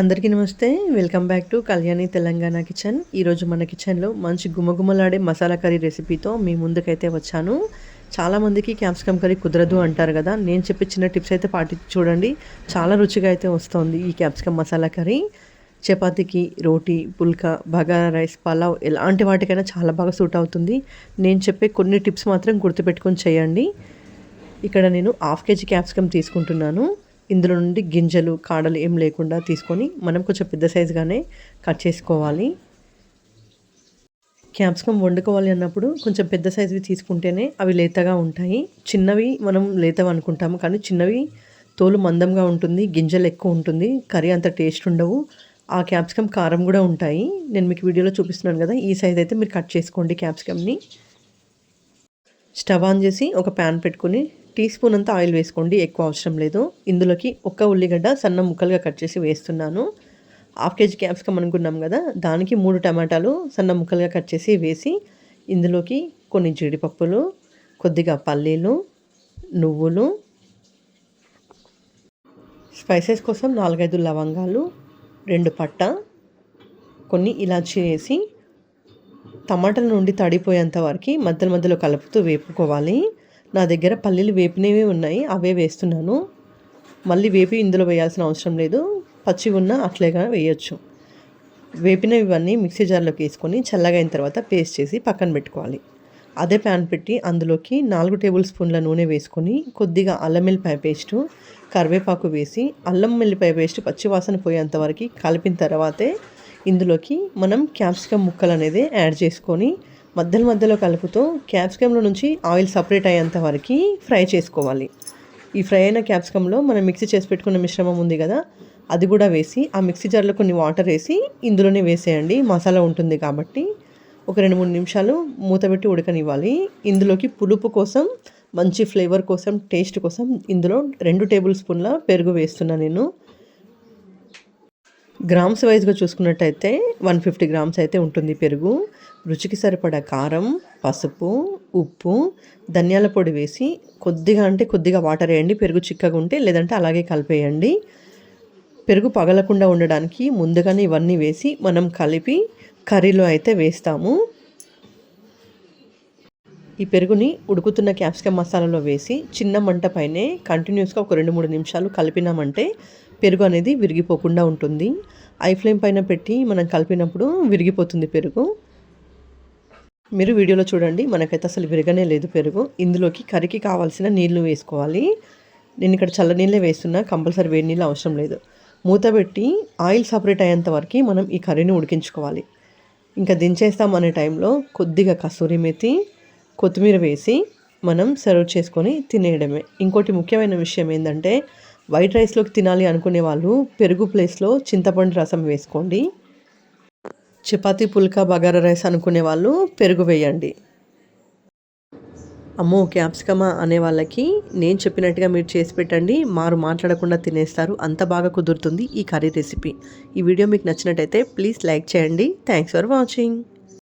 అందరికీ నమస్తే. Welcome back to Kalyani Telangana kitchen. ఈరోజు మన కిచెన్లో మంచి గుమగుమలాడే మసాలా కర్రీ రెసిపీతో మీ ముందుకైతే వచ్చాను. చాలామందికి క్యాప్సికమ్ కర్రీ కుదరదు అంటారు కదా. నేను చెప్పే చిన్న టిప్స్ అయితే పాటి చూడండి. చాలా రుచిగా అయితే వస్తుంది ఈ క్యాప్సికమ్ మసాలా కర్రీ. చపాతీకి రోటీ పుల్కా బగారా రైస్ పలావ్ ఎలాంటి వాటికైనా చాలా బాగా సూట్ అవుతుంది. నేను చెప్పే కొన్ని టిప్స్ మాత్రం గుర్తుపెట్టుకొని చేయండి. ఇక్కడ నేను హాఫ్ కేజీ క్యాప్సికమ్ తీసుకుంటున్నాను. ఇందులో నుండి గింజలు కాడలు ఏం లేకుండా తీసుకొని మనం కొంచెం పెద్ద సైజుగానే కట్ చేసుకోవాలి. క్యాప్సికమ్ వండుకోవాలి అన్నప్పుడు కొంచెం పెద్ద సైజువి తీసుకుంటేనే అవి లేతగా ఉంటాయి. చిన్నవి మనం లేతవి అనుకుంటాము కానీ చిన్నవి తోలు మందంగా ఉంటుంది గింజలు ఎక్కువ ఉంటుంది కర్రీ అంత టేస్ట్ ఉండవు. ఆ క్యాప్సికమ్ కారం కూడా ఉంటాయి. నేను మీకు వీడియోలో చూపిస్తున్నాను కదా ఈ సైజ్ అయితే మీరు కట్ చేసుకోండి క్యాప్సికమ్ని. స్టవ్ ఆన్ చేసి ఒక ప్యాన్ పెట్టుకుని టీ స్పూన్ అంతా ఆయిల్ వేసుకోండి ఎక్కువ అవసరం లేదు. ఇందులోకి ఒక్క ఉల్లిగడ్డ సన్న ముక్కలుగా కట్ చేసి వేస్తున్నాను. హాఫ్ కేజీ క్యాప్సికమ్ అనుకున్నాం కదా దానికి మూడు టమాటాలు సన్న ముక్కలుగా కట్ చేసి వేసి ఇందులోకి కొన్ని జీడిపప్పులు కొద్దిగా పల్లీలు నువ్వులు స్పైసెస్ కోసం నాలుగైదు లవంగాలు రెండు పట్ట కొన్ని ఇలాచీ వేసి టమాటాల నుండి తడిపోయేంత వరకు మధ్యలో మధ్యలో కలుపుతూ వేపుకోవాలి. నా దగ్గర పల్లీలు వేపినవి ఉన్నాయి అవే వేస్తున్నాను. మళ్ళీ వేపి ఇందులో వేయాల్సిన అవసరం లేదు. పచ్చి ఉన్న అట్లేగా వేయచ్చు. వేపినవి ఇవన్నీ మిక్సీ జార్లోకి వేసుకొని చల్లగా అయిన తర్వాత పేస్ట్ చేసి పక్కన పెట్టుకోవాలి. అదే ప్యాన్ పెట్టి అందులోకి నాలుగు టేబుల్ స్పూన్ల నూనె వేసుకొని కొద్దిగా అల్లం వెల్లిపాయ పేస్టు కరివేపాకు వేసి అల్లం వెల్లిపాయ పేస్ట్ పచ్చివాసన పోయేంత వరకు కలిపిన తర్వాతే ఇందులోకి మనం క్యాప్సికమ్ ముక్కలు అనేది యాడ్ చేసుకొని మధ్యలో మధ్యలో కలుపుతూ క్యాప్సికంలో నుంచి ఆయిల్ సపరేట్ అయ్యేంత వరకు ఫ్రై చేసుకోవాలి. ఈ ఫ్రై అయిన క్యాప్సికంలో మనం మిక్సీ చేసి పెట్టుకున్న మిశ్రమం ఉంది కదా అది కూడా వేసి ఆ మిక్సీ జార్లో కొన్ని వాటర్ వేసి ఇందులోనే వేసేయండి. మసాలా ఉంటుంది కాబట్టి ఒక రెండు మూడు నిమిషాలు మూత పెట్టి ఉడకనివ్వాలి. ఇందులోకి పులుపు కోసం మంచి ఫ్లేవర్ కోసం టేస్ట్ కోసం ఇందులో రెండు టేబుల్ స్పూన్ల పెరుగు వేస్తున్నాను నేను. గ్రామ్స్ వైజ్గా చూసుకున్నట్టయితే వన్ ఫిఫ్టీ గ్రామ్స్ అయితే ఉంటుంది పెరుగు. రుచికి సరిపడా కారం పసుపు ఉప్పు ధనియాల పొడి వేసి కొద్దిగా అంటే కొద్దిగా వాటర్ వేయండి. పెరుగు చిక్కగా ఉంటే లేదంటే అలాగే కలిపేయండి. పెరుగు పగలకుండా ఉండడానికి ముందుగానే ఇవన్నీ వేసి మనం కలిపి కర్రీలో అయితే వేస్తాము. ఈ పెరుగుని ఉడుకుతున్న క్యాప్సికమ్ మసాలాలో వేసి చిన్న మంట పైనే కంటిన్యూస్గా ఒక రెండు మూడు నిమిషాలు కలిపినామంటే పెరుగు అనేది విరిగిపోకుండా ఉంటుంది. ఐ ఫ్లేమ్ పైన పెట్టి మనం కలిపినప్పుడు విరిగిపోతుంది పెరుగు. మీరు వీడియోలో చూడండి మనకైతే అసలు విరగనే లేదు పెరుగు. ఇందులోకి కర్రీకి కావాల్సిన నీళ్ళు వేసుకోవాలి. నేను ఇక్కడ చల్ల నీళ్ళే వేస్తున్నా కంపల్సరీ వేడి నీళ్ళు అవసరం లేదు. మూత పెట్టి ఆయిల్ సపరేట్ అయ్యేంత వరకు మనం ఈ కర్రీని ఉడికించుకోవాలి. ఇంకా దించేస్తాం అనే టైంలో కొద్దిగా కసూరి మెతి కొత్తిమీర వేసి మనం సర్వ్ చేసుకొని తినేయడమే. ఇంకోటి ముఖ్యమైన విషయం ఏంటంటే వైట్ రైస్లోకి తినాలి అనుకునే వాళ్ళు పెరుగు ప్లేస్లో చింతపండు రసం వేసుకోండి. చపాతి పుల్కా బగారా రైస్ అనుకునే వాళ్ళు పెరుగు వేయండి. అమ్మో క్యాప్సికమా అనే వాళ్ళకి నేను చెప్పినట్టుగా మీరు చేసి పెట్టండి. మారు మాట్లాడకుండా తినేస్తారు. అంత బాగా కుదురుతుంది ఈ కర్రీ రెసిపీ. ఈ వీడియో మీకు నచ్చినట్టయితే ప్లీజ్ లైక్ చేయండి. Thanks for watching.